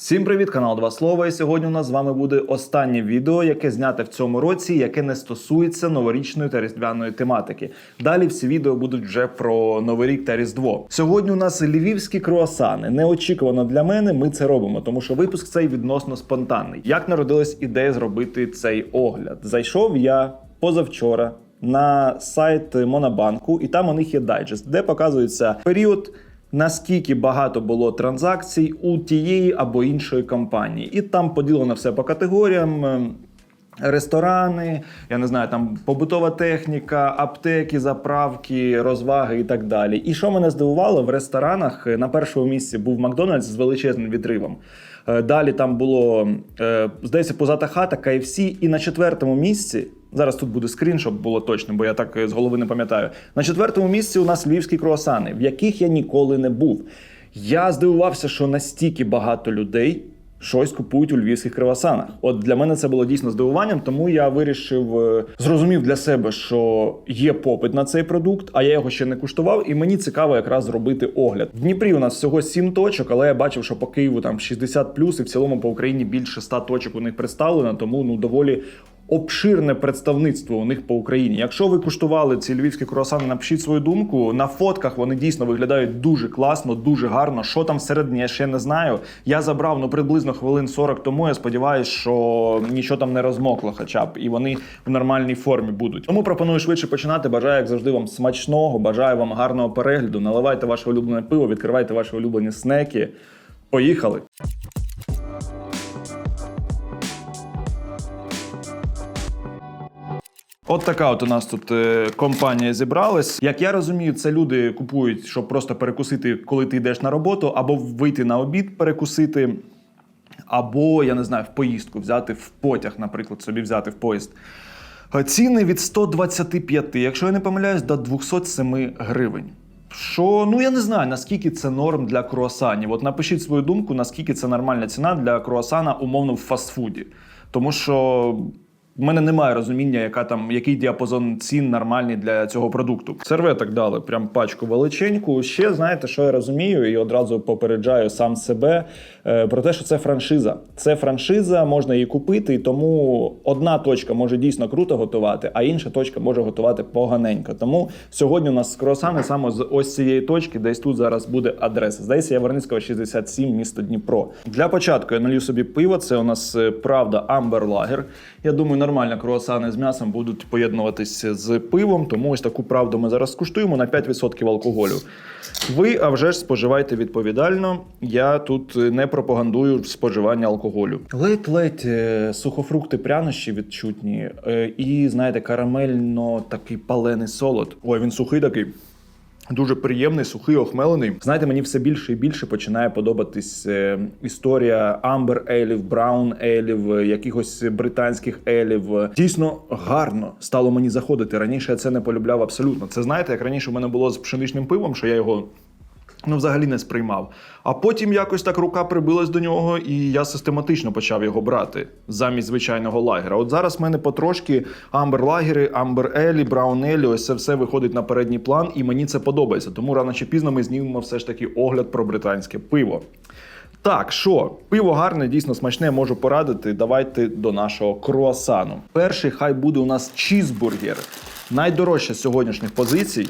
Всім привіт, канал Два Слова. І сьогодні у нас з вами буде останнє відео, яке зняте в цьому році, яке не стосується новорічної та різдвяної тематики. Далі всі відео будуть вже про Новий рік та Різдво. Сьогодні у нас львівські круасани. Неочікувано для мене. Ми це робимо, тому що випуск цей відносно спонтанний. Як народилась ідея зробити цей огляд? Зайшов я позавчора на сайт Монобанку, і там у них є дайджест, де показується період наскільки багато було транзакцій у тієї або іншої компанії. І там поділено все по категоріям. ем, Ресторани, я не знаю, там побутова техніка, аптеки, заправки, розваги і так далі. І що мене здивувало, в ресторанах е, на першому місці був Макдональдс з величезним відривом. Е, Далі там було, е, здається, позата хата, KFC, і на четвертому місці. Зараз тут буде скрін, щоб було точно, бо я так е, з голови не пам'ятаю. На четвертому місці у нас львівські круасани, в яких я ніколи не був. Я здивувався, що настільки багато людей щось купують у львівських круасанах. От для мене це було дійсно здивуванням, тому я вирішив, е, зрозумів для себе, що є попит на цей продукт, а я його ще не куштував, і мені цікаво якраз зробити огляд. В Дніпрі у нас всього 7 точок, але я бачив, що по Києву там 60 плюс, і в цілому по Україні більше 100 точок у них представлено, тому ну доволі. Обширне представництво у них по Україні. Якщо ви куштували ці львівські круасани, напишіть свою думку. На фотках вони дійсно виглядають дуже класно, дуже гарно. Що там всередині, я ще не знаю. Я забрав ну приблизно хвилин 40 тому. Я сподіваюся, що нічого там не розмокло, хоча б і вони в нормальній формі будуть. Тому пропоную швидше починати. Бажаю, як завжди, вам смачного. Бажаю вам гарного перегляду. Наливайте ваше улюблене пиво, відкривайте ваші улюблені снеки. Поїхали! От така от у нас тут е, компанія зібралась. Як я розумію, це люди купують, щоб просто перекусити, коли ти йдеш на роботу, або вийти на обід, перекусити, або я не знаю, в поїздку взяти в потяг, наприклад, собі взяти в поїзд. Е, Ціни від 125, якщо я не помиляюсь, до 207 гривень. Що, ну я не знаю, наскільки це норм для круасанів. От напишіть свою думку, наскільки це нормальна ціна для круасана, умовно, в фастфуді. Тому що в мене немає розуміння, яка там, який діапазон цін нормальний для цього продукту. Серветок дали, прям пачку величеньку. Ще знаєте, що я розумію, і одразу попереджаю сам себе е, про те, що це франшиза. Це франшиза, можна її купити, тому одна точка може дійсно круто готувати, а інша точка може готувати поганенько. Тому сьогодні у нас круасани саме з ось цієї точки, десь тут зараз буде адреса. Здається, Яворницького 67, місто Дніпро. Для початку я налью собі пиво. Це у нас е, правда Амбер Лагер. Я думаю, нормально круасани з м'ясом будуть поєднуватися з пивом, тому ось таку правду ми зараз скуштуємо на 5% алкоголю. Ви, а вже ж споживайте відповідально. Я тут не пропагандую споживання алкоголю. Ледь-ледь е, сухофрукти, прянощі відчутні, е, і знаєте, карамельно такий палений солод. Ой, він сухий такий. Дуже приємний, сухий, охмелений. Знаєте, мені все більше і більше починає подобатись е, історія Амбер Елів, Браун Елів, якихось британських елів. Дійсно гарно стало мені заходити. Раніше я це не полюбляв абсолютно. Це знаєте, як раніше в мене було з пшеничним пивом, що я його. Ну, взагалі не сприймав. А потім якось так рука прибилась до нього, і я систематично почав його брати замість звичайного лагера. От зараз в мене потрошки амбер лагери, амбер елі, браун елі, ось це все виходить на передній план, і мені це подобається. Тому рано чи пізно ми знімемо все ж таки огляд про британське пиво. Так, що пиво гарне, дійсно смачне, можу порадити. Давайте до нашого круасану. Перший хай буде у нас чізбургер. Найдорожча з сьогоднішніх позицій.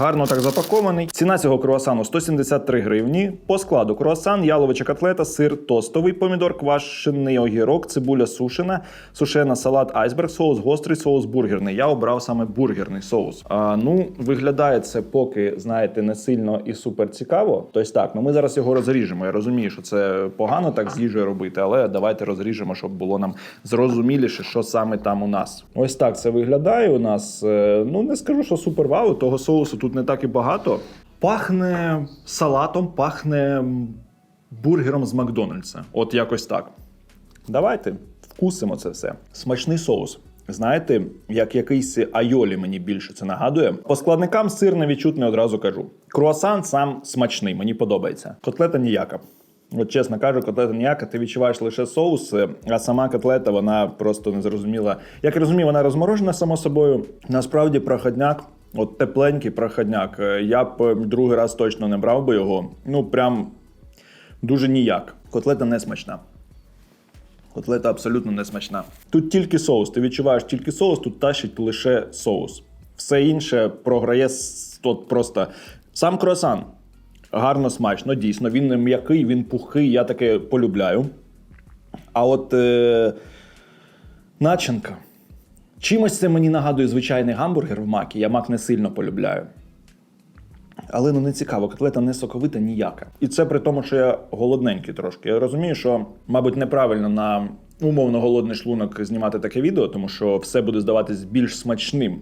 Гарно так запакований. Ціна цього круасану 173 гривні. По складу круасан, яловича котлета, сир тостовий, помідор, квашений огірок, цибуля сушена, сушена, салат, айсберг, соус, гострий соус, бургерний. Я обрав саме бургерний соус. А, ну, виглядає це поки, знаєте, не сильно і супер цікаво. Тобто так, ну ми зараз його розріжемо. Я розумію, що це погано так з їжею робити, але давайте розріжемо, щоб було нам зрозуміліше, що саме там у нас. Ось так це виглядає у нас. Е, Ну, не скажу, що супер вау, того соусу тут не так і багато. Пахне салатом, пахне бургером з Макдональдса. От якось так. Давайте вкусимо це все. Смачний соус. Знаєте, як якийсь айолі мені більше це нагадує. По складникам сир не відчутний одразу кажу. Круасан сам смачний, мені подобається. Котлета ніяка. От чесно кажу, котлета ніяка, ти відчуваєш лише соус, а сама котлета вона просто не зрозуміла. Як я розумію, вона розморожена само собою. Насправді проходняк, от тепленький проходняк. Е, Я б другий раз точно не брав би його. Ну прям дуже ніяк. Котлета не смачна. Котлета абсолютно не смачна. Тут тільки соус. Ти відчуваєш тільки соус, тут тащить лише соус. Все інше програє от просто сам круасан. Гарно смачно, дійсно. Він м'який, він пухий, я таке полюбляю. А от е, начинка. Чимось це мені нагадує звичайний гамбургер в макі. Я мак не сильно полюбляю. Але ну не цікаво, котлета не соковита ніяка. І це при тому, що я голодненький трошки. Я розумію, що, мабуть, неправильно на умовно голодний шлунок знімати таке відео, тому що все буде здаватись більш смачним.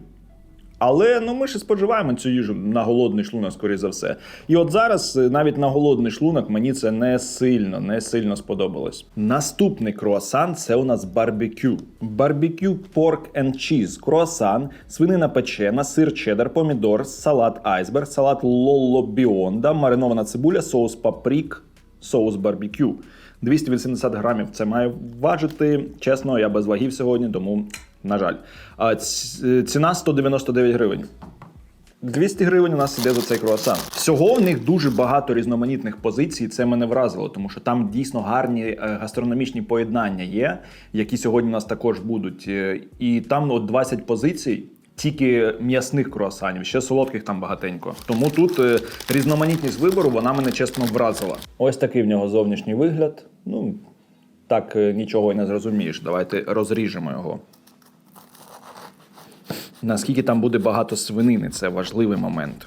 Але ну ми ж споживаємо цю їжу на голодний шлунок, скоріш за все. І от зараз е, навіть на голодний шлунок мені це не сильно, не сильно сподобалось. Наступний круасан це у нас барбекю. Барбекю порк and cheese. Круасан, свинина печена, сир чеддер, помідор, салат айсберг, салат лолло біонда, маринована цибуля, соус папрік, соус барбекю. 280 грамів це має важити. Чесно, я без вагів сьогодні, тому на жаль. А ціна 199 гривень. 200 гривень у нас іде за цей круасан. Всього в них дуже багато різноманітних позицій. Це мене вразило, тому що там дійсно гарні е, гастрономічні поєднання є, які сьогодні у нас також будуть. Е, І там от 20 позицій. Тільки м'ясних круасанів, ще солодких там багатенько. Тому тут е, різноманітність вибору вона мене чесно вразила. Ось такий в нього зовнішній вигляд. Ну так е, нічого й не зрозумієш. Давайте розріжемо його. Наскільки там буде багато свинини, це важливий момент.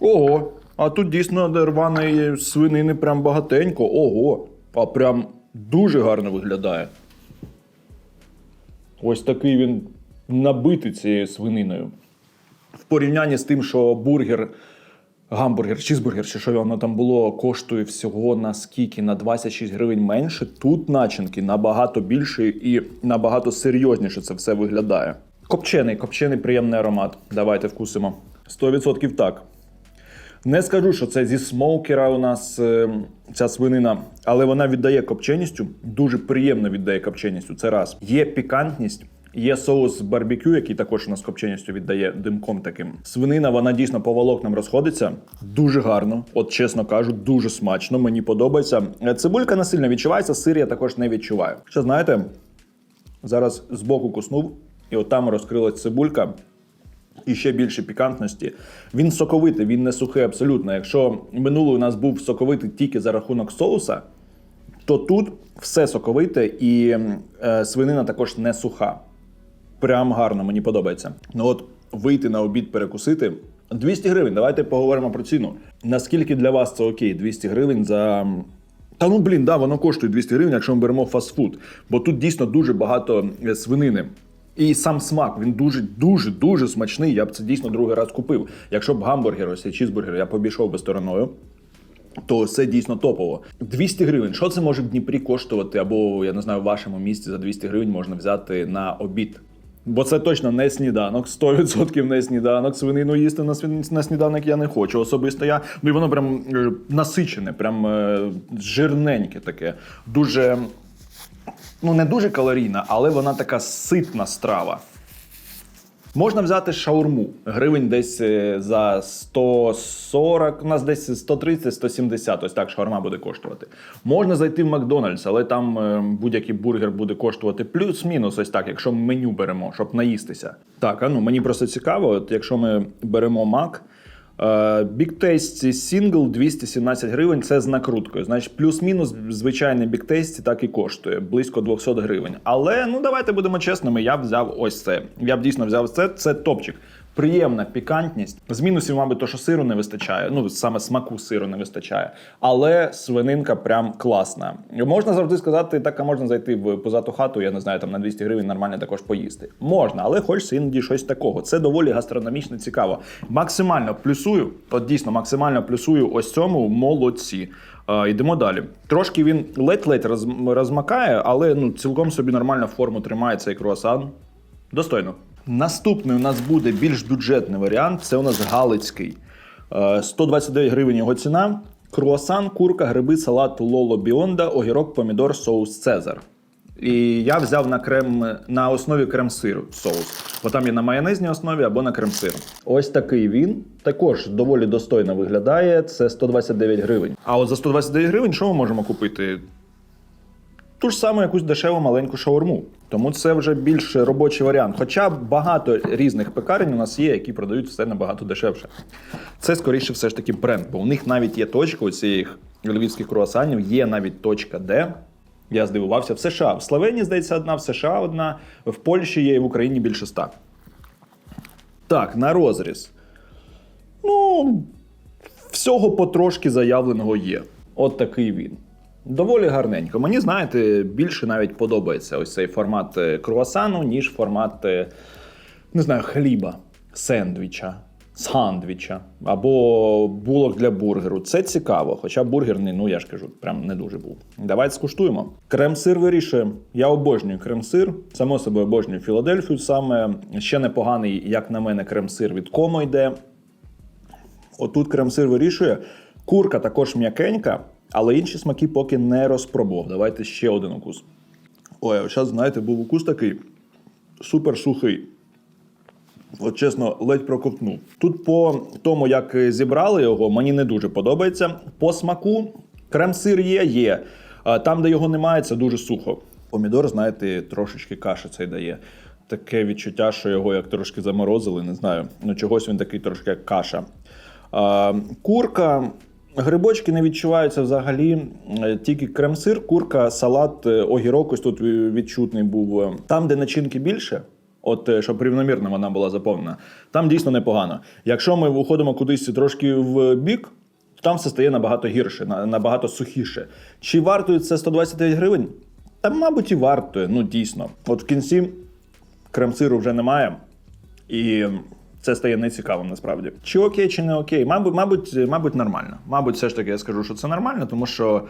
Ого! А тут дійсно рваної свинини прям багатенько. Ого! А прям дуже гарно виглядає. Ось такий він набитий цією свининою. В порівнянні з тим, що бургер, гамбургер, чізбургер, чи що воно там було, коштує всього на скільки? На 26 гривень менше. Тут начинки набагато більше і набагато серйозніше це все виглядає. Копчений, копчений приємний аромат. Давайте вкусимо. 100% так. Не скажу, що це зі смоукера у нас е, ця свинина, але вона віддає копченістю, дуже приємно віддає копченістю. Це раз. Є пікантність. Є соус барбекю, який також у нас копченістю віддає димком таким. Свинина, вона дійсно по волокнам розходиться. Дуже гарно, от чесно кажу, дуже смачно. Мені подобається. Е, Цибулька не сильно відчувається, сир я також не відчуваю. Що знаєте, зараз збоку куснув, і от там розкрилась цибулька і ще більше пікантності. Він соковитий, він не сухий абсолютно. Якщо минулий у нас був соковитий тільки за рахунок соуса, то тут все соковите і е, свинина також не суха. Прям гарно, мені подобається. Ну от вийти на обід перекусити. 200 гривень. Давайте поговоримо про ціну. Наскільки для вас це окей? 200 гривень за. Та ну блін, да, воно коштує 200 гривень, якщо ми беремо фастфуд. Бо тут дійсно дуже багато е, свинини. І сам смак, він дуже, дуже, дуже смачний. Я б це дійсно другий раз купив. Якщо б гамбургер, ось чізбургер, я б обійшов би стороною. То це дійсно топово. 200 гривень. Що це може в Дніпрі коштувати? Або я не знаю, в вашому місті за 200 гривень можна взяти на обід. Бо це точно не сніданок, 100% не сніданок. Свинину їсти на, на сніданок я не хочу. Особисто я. Ну і воно прям е, насичене, прям е, жирненьке таке. Дуже, ну не дуже калорійна, але вона така ситна страва. Можна взяти шаурму. Гривень десь е, за 140, у нас десь 130-170, ось так шаурма буде коштувати. Можна зайти в Макдональдс, але там е, будь-який бургер буде коштувати плюс-мінус, ось так, якщо меню беремо, щоб наїстися. Так, а ну мені просто цікаво, от якщо ми беремо Мак. Е, сінгл Tasty Single 217 гривень це з накруткою. Значить, плюс-мінус звичайний біктесті так і коштує близько 200 гривень. Але ну давайте будемо чесними. Я взяв ось це. Я б дійсно взяв це. Це топчик. Приємна пікантність. З мінусів, мабуть, то, що сиру не вистачає. Ну саме смаку сиру не вистачає. Але свининка прям класна. Можна завжди сказати, так а можна зайти в позату хату. Я не знаю, там на 200 гривень нормально також поїсти. Можна, але хочеться іноді щось такого. Це доволі гастрономічно цікаво. Максимально плюсую, от дійсно максимально плюсую ось цьому молодці. Йдемо далі. Трошки він ледь-ледь роз- розмакає, але ну цілком собі нормально форму тримає цей круасан. Достойно. Наступний у нас буде більш бюджетний варіант. Це у нас Галицький. Е, 129 гривень його ціна. Круасан, курка, гриби, салат Лоло Біонда, огірок, помідор, соус Цезар. І я взяв на крем на основі крем-сиру соус. Бо там є на майонезній основі або на крем-сиру. Ось такий він. Також доволі достойно виглядає. Це 129 гривень. А от за 129 гривень що ми можемо купити? Ту ж саму якусь дешеву маленьку шаурму. Тому це вже більш робочий варіант. Хоча багато різних пекарень у нас є, які продають все набагато дешевше. Це скоріше все ж таки бренд, бо у них навіть є точка у цих львівських круасанів, є навіть точка Д. Я здивувався в США. В Словенії, здається, одна, в США одна, в Польщі є і в Україні більше ста. Так, на розріз. Ну, всього потрошки заявленого є. От такий він. Доволі гарненько. Мені, знаєте, більше навіть подобається ось цей формат е, круасану, ніж формат, е, не знаю, хліба, сендвіча, сандвіча або булок для бургеру. Це цікаво, хоча бургерний, ну я ж кажу, прям не дуже був. Давайте скуштуємо. Крем-сир вирішує. Я обожнюю крем-сир. Само собою обожнюю Філадельфію. Саме ще непоганий, як на мене, крем-сир від комо йде. Отут крем-сир вирішує. Курка також м'якенька, але інші смаки поки не розпробував. Давайте ще один укус. Ой, зараз, знаєте, був укус такий супер сухий. От чесно, ледь проковтнув. Тут по тому, як зібрали його, мені не дуже подобається. По смаку крем-сир є, є. Там, де його немає, це дуже сухо. Помідор, знаєте, трошечки каші цей дає. Таке відчуття, що його як трошки заморозили, не знаю. Ну, чогось він такий трошки як каша. Курка. Грибочки не відчуваються взагалі. Е, Тільки крем-сир, курка, салат, е, огірок ось тут відчутний був. Там, де начинки більше, от е, щоб рівномірно вона була заповнена, там дійсно непогано. Якщо ми виходимо кудись трошки в бік, то там все стає набагато гірше, набагато сухіше. Чи вартує це 129 гривень? Та, мабуть, і вартує, ну дійсно. От в кінці крем-сиру вже немає. І це стає нецікавим насправді. Чи окей, чи не окей? Мабуть, мабуть, мабуть, нормально. Мабуть, все ж таки я скажу, що це нормально, тому що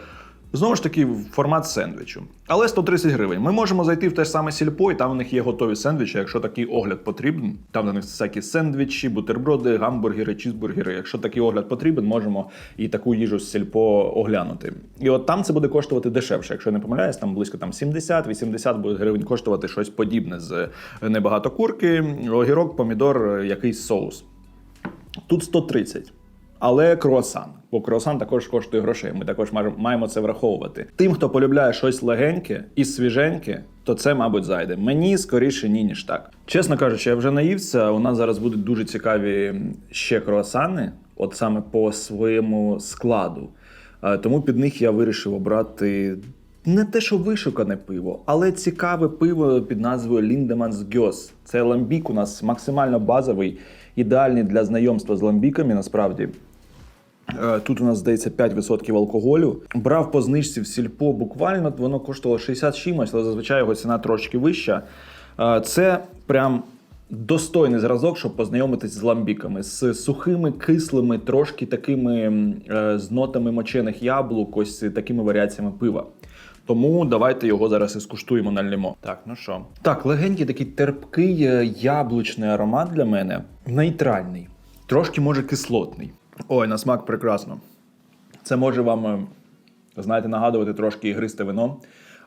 знову ж таки формат сендвічу. Але 130 гривень. Ми можемо зайти в те ж саме сільпо, і там у них є готові сендвічі, якщо такий огляд потрібен. Там у них всякі сендвічі, бутерброди, гамбургери, чізбургери. Якщо такий огляд потрібен, можемо і таку їжу з сільпо оглянути. І от там це буде коштувати дешевше. Якщо я не помиляюсь, там близько там 70-80 буде гривень коштувати щось подібне з небагато курки, огірок, помідор, якийсь соус. Тут 130. Але круасан. Бо круасан також коштує грошей. Ми також маємо це враховувати. Тим, хто полюбляє щось легеньке і свіженьке, то це, мабуть, зайде. Мені скоріше ні, ніж так. Чесно кажучи, я вже наївся. У нас зараз будуть дуже цікаві ще круасани, от саме по своєму складу. Е, Тому під них я вирішив обрати не те, що вишукане пиво, але цікаве пиво під назвою Ліндеманс Гьос. Це ламбік у нас максимально базовий, ідеальний для знайомства з ламбіками. Насправді тут у нас здається 5% алкоголю. Брав по знижці в сільпо буквально воно коштувало 60 чимось, але зазвичай його ціна трошки вища. Е, Це прям достойний зразок, щоб познайомитись з ламбіками, з сухими, кислими, трошки такими е, з нотами мочених яблук, ось такими варіаціями пива. Тому давайте його зараз і скуштуємо нальємо. Так, ну що? Так, легенький такий терпкий е, яблучний аромат для мене. Нейтральний, трошки може кислотний. Ой, на смак прекрасно. Це може вам, е, знаєте, нагадувати трошки ігристе вино.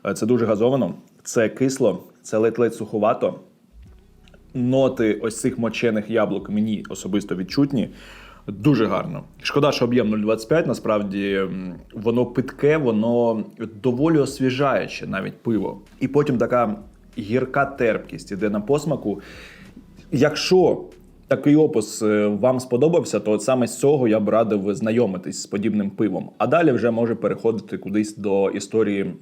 Е, Це дуже газовано, це кисло, це ледь-ледь суховато. Ноти ось цих мочених яблук мені особисто відчутні. Дуже гарно. Шкода, що об'єм 0,25, насправді воно питке, воно доволі освіжаюче, навіть пиво. І потім така гірка терпкість іде на посмаку. Якщо такий опис е, вам сподобався, то от саме з цього я б радив знайомитись з подібним пивом. А далі вже може переходити кудись до історії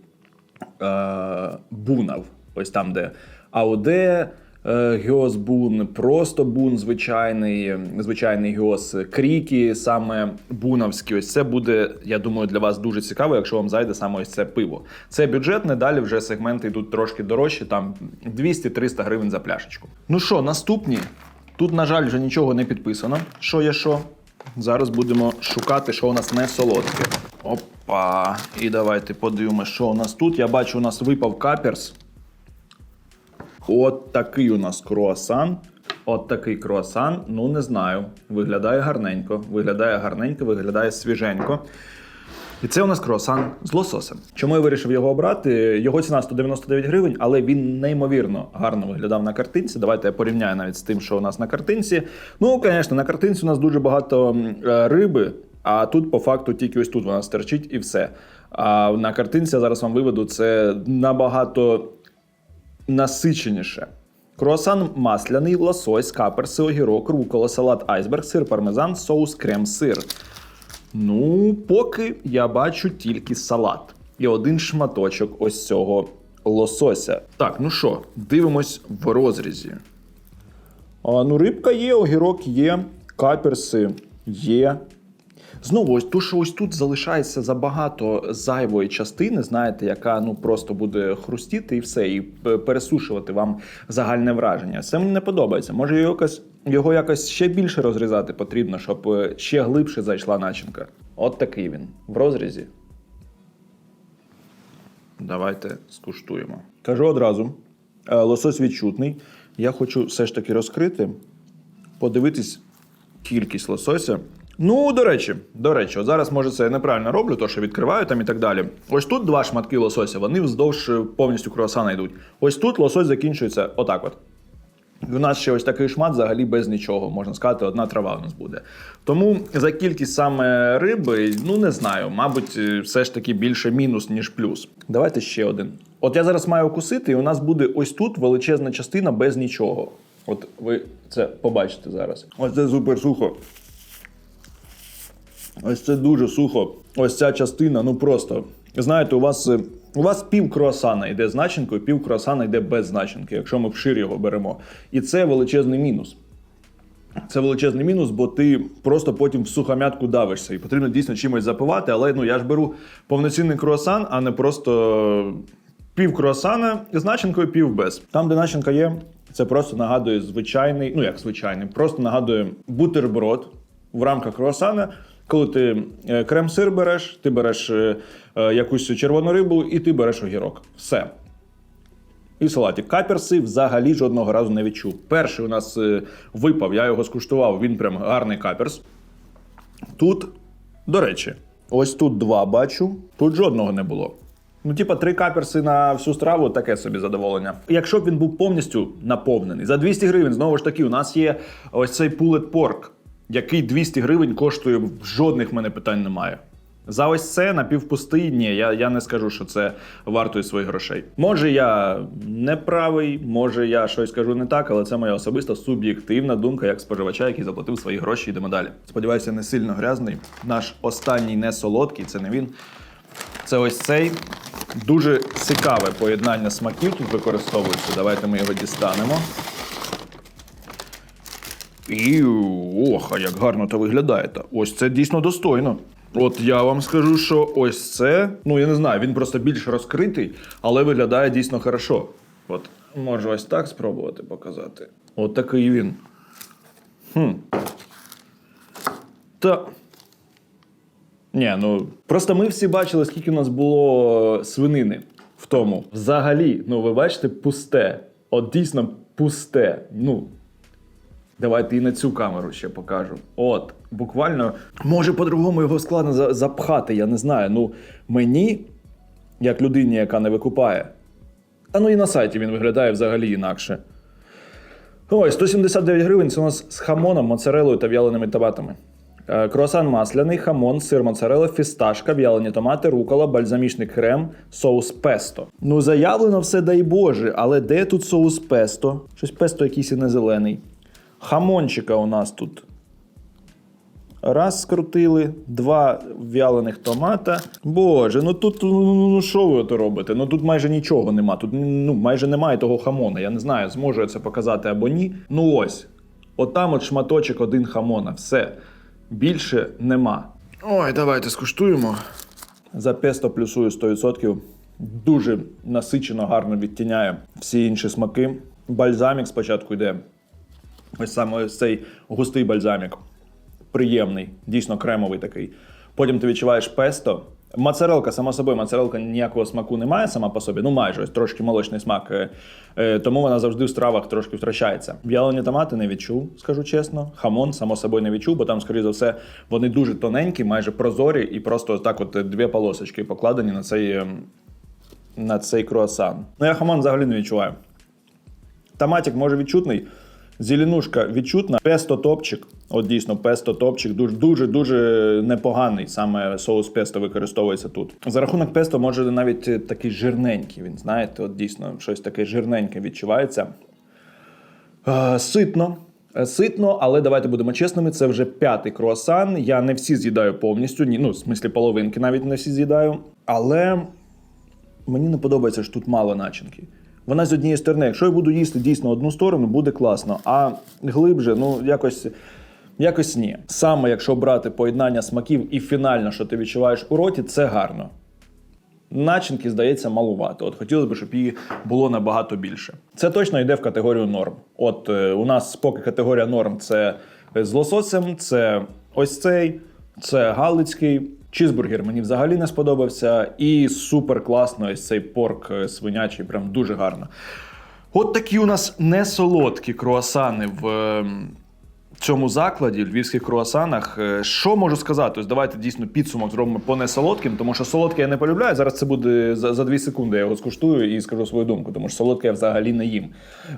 е, бунав. Ось там, де Ауде. Гіос Бун, просто бун звичайний, звичайний гіос, кріки, саме бунавські. Ось це буде, я думаю, для вас дуже цікаво, якщо вам зайде саме ось це пиво. Це бюджетне, далі вже сегменти йдуть трошки дорожчі, там 200-300 гривень за пляшечку. Ну що, наступні? Тут, на жаль, вже нічого не підписано. Що є що? Зараз будемо шукати, що у нас не солодке. Опа. І давайте подивимося, що у нас тут. Я бачу, у нас випав каперс. От такий у нас круасан. От такий круасан. Ну, не знаю. Виглядає гарненько. Виглядає гарненько, виглядає свіженько. І це у нас круасан з лососем. Чому я вирішив його обрати? Його ціна 199 гривень, але він неймовірно гарно виглядав на картинці. Давайте я порівняю навіть з тим, що у нас на картинці. Ну, звісно, на картинці у нас дуже багато е, риби, а тут по факту тільки ось тут вона стерчить і все. А на картинці я зараз вам виведу це набагато насиченіше. Круасан масляний, лосось, каперси, огірок, рукола, салат айсберг, сир пармезан, соус, крем-сир. Ну, поки я бачу тільки салат і один шматочок ось цього лосося. Так, ну що, дивимось в розрізі. А, ну, рибка є, огірок є, каперси є. Знову, ось то, що ось тут залишається забагато зайвої частини, знаєте, яка ну просто буде хрустіти і все, і пересушувати вам загальне враження. Це мені не подобається. Може, якось, його якось ще більше розрізати потрібно, щоб е, ще глибше зайшла начинка. От такий він в розрізі. Давайте скуштуємо. Кажу одразу: е, лосось відчутний. Я хочу все ж таки розкрити, подивитись кількість лосося. Ну, до речі, до речі, от зараз може це я неправильно роблю, то що відкриваю там і так далі. Ось тут два шматки лосося, вони вздовж е, повністю круасана йдуть. Ось тут лосось закінчується отак от. У нас ще ось такий шмат взагалі без нічого, можна сказати, одна трава у нас буде. Тому за кількість саме риби, ну не знаю, мабуть, е, все ж таки більше мінус, ніж плюс. Давайте ще один. От я зараз маю кусити, і у нас буде ось тут величезна частина без нічого. От ви це побачите зараз. Ось це супер сухо. Ось це дуже сухо. Ось ця частина, ну просто. Знаєте, у вас, е, у вас пів круасана йде з начинкою, пів круасана йде без начинки, якщо ми вшир його беремо. І це величезний мінус. Це величезний мінус, бо ти просто потім в сухомятку давишся. І потрібно дійсно чимось запивати. Але ну я ж беру повноцінний круасан, а не просто пів круасана з начинкою, пів без. Там, де начинка є, це просто нагадує звичайний, ну як звичайний, просто нагадує бутерброд в рамках круасана. Коли ти е, крем-сир береш, ти береш е, е, якусь червону рибу і ти береш огірок. Все. І салатик. Каперси взагалі жодного разу не відчув. Перший у нас випав, я його скуштував, він прям гарний каперс. Тут, до речі, ось тут два бачу, тут жодного не було. Ну, типа, три каперси на всю страву таке собі задоволення. Якщо б він був повністю наповнений, за 200 гривень, знову ж таки, у нас є ось цей пулет порк, який 200 гривень коштує, жодних мене питань немає. За ось це напівпустий, ні, я, я не скажу, що це вартує своїх грошей. Може, я не правий, може я щось кажу не так, але це моя особиста суб'єктивна думка як споживача, який заплатив свої гроші. Йдемо далі. Сподіваюся, не сильно грязний. Наш останній не солодкий, це не він. Це ось цей. Дуже цікаве поєднання смаків тут використовується. Давайте ми його дістанемо. І ох, а як гарно то виглядаєте. Ось це дійсно достойно. От я вам скажу, що ось це. Ну я не знаю, він просто більш розкритий, але виглядає дійсно хорошо. От можу ось так спробувати показати. От такий він. Хм. Та. Ні, ну просто ми всі бачили, скільки у нас було свинини в тому. Взагалі, ну ви бачите, пусте. От дійсно пусте. Ну, Давайте і на цю камеру ще покажу. От, буквально, може по-другому його складно запхати, я не знаю. Ну, мені, як людині, яка не викупає. Та ну і на сайті він виглядає взагалі інакше. Ой, 179 гривень це у нас з хамоном, моцарелою та в'яленими томатами. Е, Круасан масляний, хамон, сир моцарелла, фісташка, в'ялені томати, рукола, бальзамічний крем, соус песто. Ну, заявлено все дай Боже, але де тут соус песто? Щось песто якийсь і не зелений. Хамончика у нас тут. Раз скрутили, два в'ялених томата. Боже, ну тут ну, ну, ну що ви то робите? Ну тут майже нічого нема. Тут ну, майже немає того хамона. Я не знаю, зможу я це показати або ні. Ну ось. Отам от шматочок один хамона. Все. Більше нема. Ой, давайте скуштуємо. За песто плюсую 100%. Дуже насичено, гарно відтіняє всі інші смаки. Бальзамік спочатку йде. Ось саме ось цей густий бальзамік. Приємний, дійсно кремовий такий. Потім ти відчуваєш песто, Моцарелка, сама собою, моцарелка ніякого смаку не має сама по собі, ну майже ось трошки молочний смак, е, е, тому вона завжди в стравах трошки втрачається. В'ялені томати не відчув, скажу чесно. Хамон, само собою, не відчув, бо там, скоріше за все, вони дуже тоненькі, майже прозорі, і просто так, от е, дві полосочки покладені на цей, е, на цей круасан. Ну я хамон взагалі не відчуваю. Томатик може відчутний. Зеленушка відчутна. Песто топчик. От дійсно, песто топчик дуже дуже непоганий. Саме соус песто використовується тут. За рахунок песто може навіть такий жирненький. Він знаєте, от дійсно щось таке жирненьке відчувається. Ситно. Ситно, але давайте будемо чесними. Це вже п'ятий круасан. Я не всі з'їдаю повністю. Ні, ну, в смислі половинки навіть не всі з'їдаю. Але мені не подобається, що тут мало начинки. Вона з однієї сторони, якщо я буду їсти дійсно одну сторону, буде класно. А глибже, ну якось. Якось ні. Саме якщо брати поєднання смаків і фінально, що ти відчуваєш у роті, це гарно. Начинки, здається, малувато. От хотілося б, щоб її було набагато більше. Це точно йде в категорію норм. От е, у нас поки категорія норм це з лососем, це ось цей, це галицький. Чізбургер мені взагалі не сподобався. І супер класно ось цей порк е, свинячий, прям дуже гарно. От такі у нас несолодкі круасани в е, цьому закладі, львівських круасанах. Е, Що можу сказати? Ось давайте дійсно підсумок зробимо по несолодким, тому що солодке я не полюбляю. Зараз це буде за, за дві секунди. Я його скуштую і скажу свою думку, тому що солодке я взагалі не їм.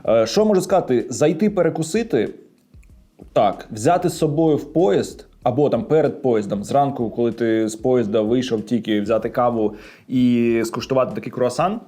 Е, Що можу сказати? Зайти перекусити. Так, взяти з собою в поїзд або там перед поїздом, зранку, коли ти з поїзда вийшов, тільки взяти каву і скуштувати такий круасан.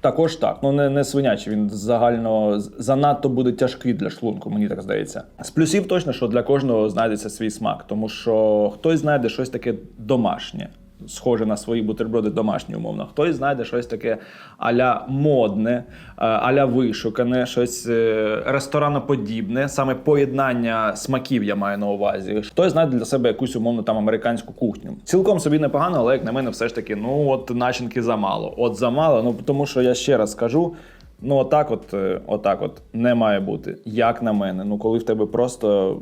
Також так. Ну не, не свинячий, він загально занадто буде тяжкий для шлунку, мені так здається. З плюсів точно, що для кожного знайдеться свій смак, тому що хтось знайде щось таке домашнє. Схоже на свої бутерброди домашні, умовно. Хтось знайде щось таке аля модне, е, аля вишукане, щось е, рестораноподібне, саме поєднання смаків я маю на увазі. Хтось знайде для себе якусь умовно там американську кухню. Цілком собі непогано, але як на мене, все ж таки, ну от начинки замало. От замало. Ну тому що я ще раз скажу. Ну, отак, от, е, отак, от не має бути. Як на мене. Ну, коли в тебе просто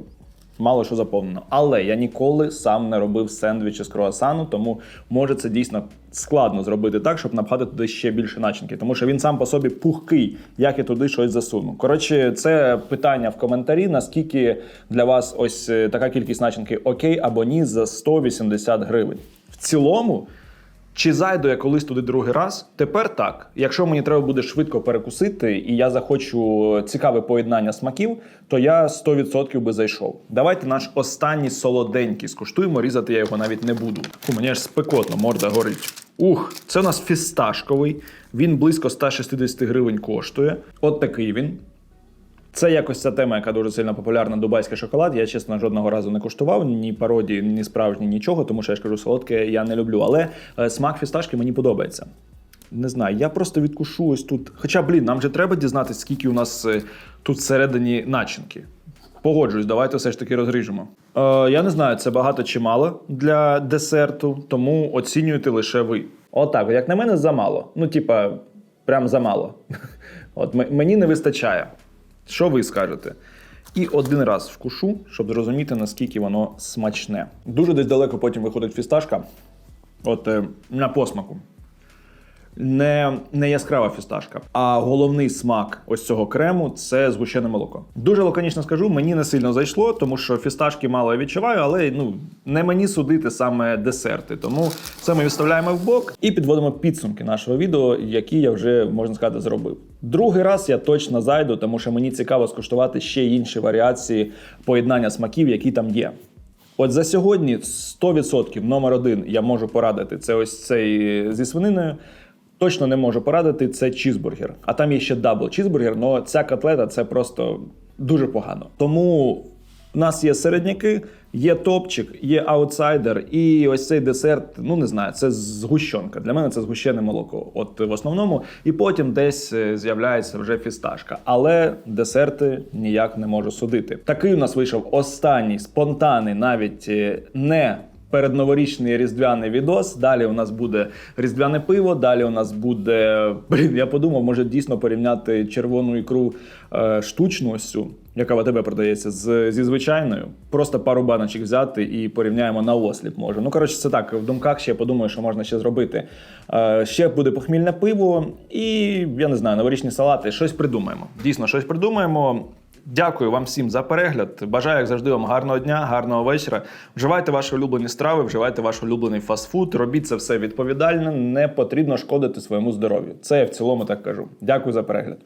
мало що заповнено. Але я ніколи сам не робив сендвічі з круасану, тому може це дійсно складно зробити так, щоб напхати туди ще більше начинки. Тому що він сам по собі пухкий, як я туди щось засуну. Коротше, це питання в коментарі, наскільки для вас ось е, така кількість начинки окей або ні за 180 гривень. В цілому. Чи зайду я колись туди другий раз? Тепер так. Якщо мені треба буде швидко перекусити, і я захочу цікаве поєднання смаків, то я 100% би зайшов. Давайте наш останній солоденький скуштуємо. Різати я його навіть не буду. Фу, мені аж спекотно, морда горить. Ух, це у нас фісташковий. Він близько 160 гривень коштує. От такий він. Це якось ця тема, яка дуже сильно популярна дубайський шоколад. Я чесно жодного разу не куштував ні пародії, ні справжні, нічого, тому що я ж кажу, солодке я не люблю. Але е, смак фісташки мені подобається. Не знаю, я просто відкушу ось тут. Хоча, блін, нам же треба дізнатися, скільки у нас е, тут всередині начинки. Погоджуюсь, давайте все ж таки розріжемо. Е, я не знаю, це багато чи мало для десерту, тому оцінюєте лише ви. Отак, як на мене, замало. Ну, типа, прям замало. От мені не вистачає. Що ви скажете? І один раз вкушу, щоб зрозуміти, наскільки воно смачне. Дуже десь далеко потім виходить фісташка. От е, на посмаку. Не, не яскрава фісташка, а головний смак ось цього крему це згущене молоко. Дуже лаконічно скажу, мені не сильно зайшло, тому що фісташки мало я відчуваю, але ну не мені судити саме десерти. Тому це ми відставляємо в бок і підводимо підсумки нашого відео, які я вже можна сказати зробив. Другий раз я точно зайду, тому що мені цікаво скуштувати ще інші варіації поєднання смаків, які там є. От за сьогодні 100% номер один я можу порадити це ось цей зі свининою. Точно не можу порадити це чізбургер. А там є ще дабл чізбургер, але ця котлета це просто дуже погано. Тому у нас є середняки, є топчик, є аутсайдер, і ось цей десерт, ну не знаю, це згущенка. Для мене це згущене молоко. От в основному, і потім десь е, з'являється вже фісташка. Але десерти ніяк не можу судити. Такий у нас вийшов останній спонтанний, навіть е, не передноворічний різдвяний відос. Далі у нас буде різдвяне пиво. Далі у нас буде. Блін, я подумав, може дійсно порівняти червону ікру е, штучну ось цю, яка в АТБ продається, з, зі звичайною. Просто пару баночок взяти і порівняємо на осліп. Може. Ну коротше, це так. В думках ще подумаю, що можна ще зробити. Е, ще буде похмільне пиво і я не знаю, новорічні салати. Щось придумаємо. Дійсно, щось придумаємо. Дякую вам всім за перегляд. Бажаю, як завжди, вам гарного дня, гарного вечора. Вживайте ваші улюблені страви, вживайте ваш улюблений фастфуд. Робіть це все відповідально. Не потрібно шкодити своєму здоров'ю. Це я в цілому так кажу. Дякую за перегляд.